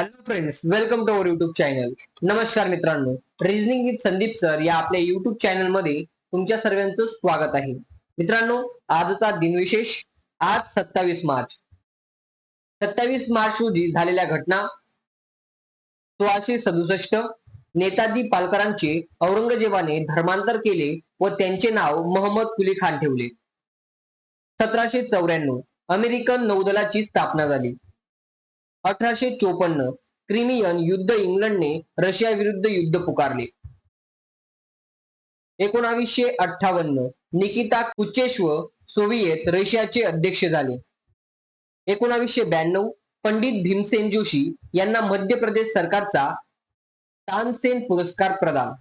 Hello friends welcome to our YouTube channel नमस्कार मित्रांनो reasoning with Sandeep sir या आपल्या युट्यूब चॅनलमध्ये तुमच्या सर्वांचं स्वागत आहे. मित्रांनो आजचा दिनविशेष आज सत्तावीस मार्च. सत्तावीस मार्च रोजी झालेल्या घटना सोळाशे सदुसष्ट नेताजी पालकरांचे औरंगजेबाने धर्मांतर केले व त्यांचे नाव मोहम्मद कुली खान ठेवले. सतराशे चौऱ्याण्णव अमेरिकन नौदलाची स्थापना झाली. अठराशे चोपन्न क्रिमियन युद्ध इंग्लंडने रशिया विरुद्ध युद्ध पुकारले. एकोणावीसशे अठ्ठावन्न निकिता कुचेश्व सोव्हिएत रशियाचे अध्यक्ष झाले. एकोणावीसशे ब्याण्णव पंडित भीमसेन जोशी यांना मध्य प्रदेश सरकारचा तानसेन पुरस्कार प्रदान.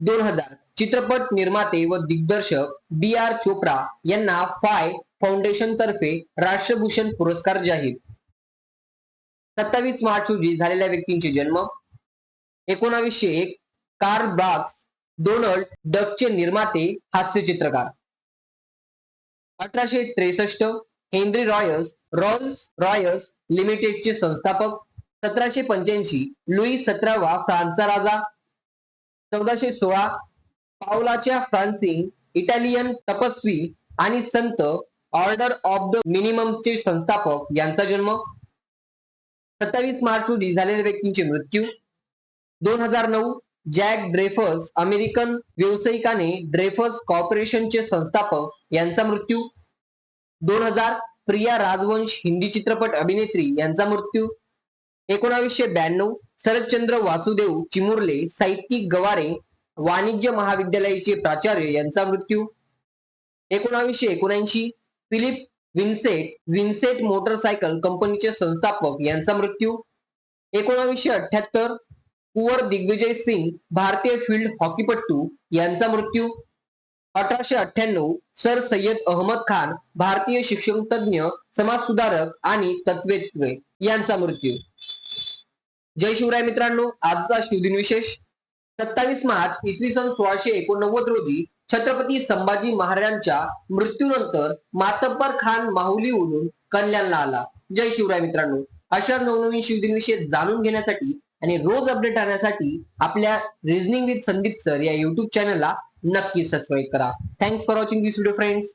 दोन हजार चित्रपट निर्माते व दिग्दर्शक बी आर चोप्रा यांना फाय फाउंडेशन तर्फे राष्ट्रभूषण पुरस्कार जाहीर. सत्तावीस मार्च रोजी झालेल्या व्यक्तींचे जन्म. एकोणावीसशे एक कार्ल ब्राक्स डोनाल्ड डकचे निर्माते हास्य चित्रकार. अठराशे त्रेसष्ट हेनरी रॉयल्स रॉल्स रॉयल्स लिमिटेडचे संस्थापक. सतराशे पंच्याऐंशी लुई सतरावा फ्रान्सचा राजा. चौदाशे सोळा पावलाच्या फ्रान्सिंग इटालियन तपस्वी आणि संत ऑर्डर ऑफ द मिनिममचे संस्थापक यांचा जन्म. सत्तावीस मार्च रोजी झालेल्या व्यक्तींचे मृत्यू. दोन हजार नऊ जॅक ड्रेफर्स अमेरिकन व्यावसायिकाने ड्रेफर्स कॉर्पोरेशनचे संस्थापक यांचा मृत्यू. दोन हजार प्रिया राजवंश हिंदी चित्रपट अभिनेत्री यांचा मृत्यू. एकोणावीसशे ब्याण्णव शरदचंद्र वासुदेव चिमुरले साहित्यिक गवारे वाणिज्य महाविद्यालयाचे प्राचार्य यांचा मृत्यू. एकोणावीसशे एकोणऐंशी फिलिप विन्सेट विन्सेट मोटरसायकल कंपनीचे संस्थापक यांचा मृत्यू. एकोणावीसशे अठ्याहत्तर कुवर दिग्विजय सिंग भारतीय फील्ड हॉकीपट्टू यांचा मृत्यू. अठराशे अठ्ठ्याण्णव सर सय्यद अहमद खान भारतीय शिक्षण तज्ञ समाजसुधारक आणि तत्वेत्वे यांचा मृत्यू. जय शिवराय मित्रांनो आजचा शिवदिन विशेष सत्तावीस मार्च इसवी सन सोळाशे एकोणनव्वद रोजी छत्रपती संभाजी महाराजांच्या मृत्यूनंतर मातब्बर खान माहुलीवरून कल्याणला आला. जय शिवराय मित्रांनो. अशा नवनवीन शिवदिनविषयी जाणून घेण्यासाठी आणि रोज अपडेट आणण्यासाठी आपल्या रिझनिंग विथ संदीप सर या युट्यूब चॅनलला नक्की सबस्क्राईब करा. Thanks for watching this video friends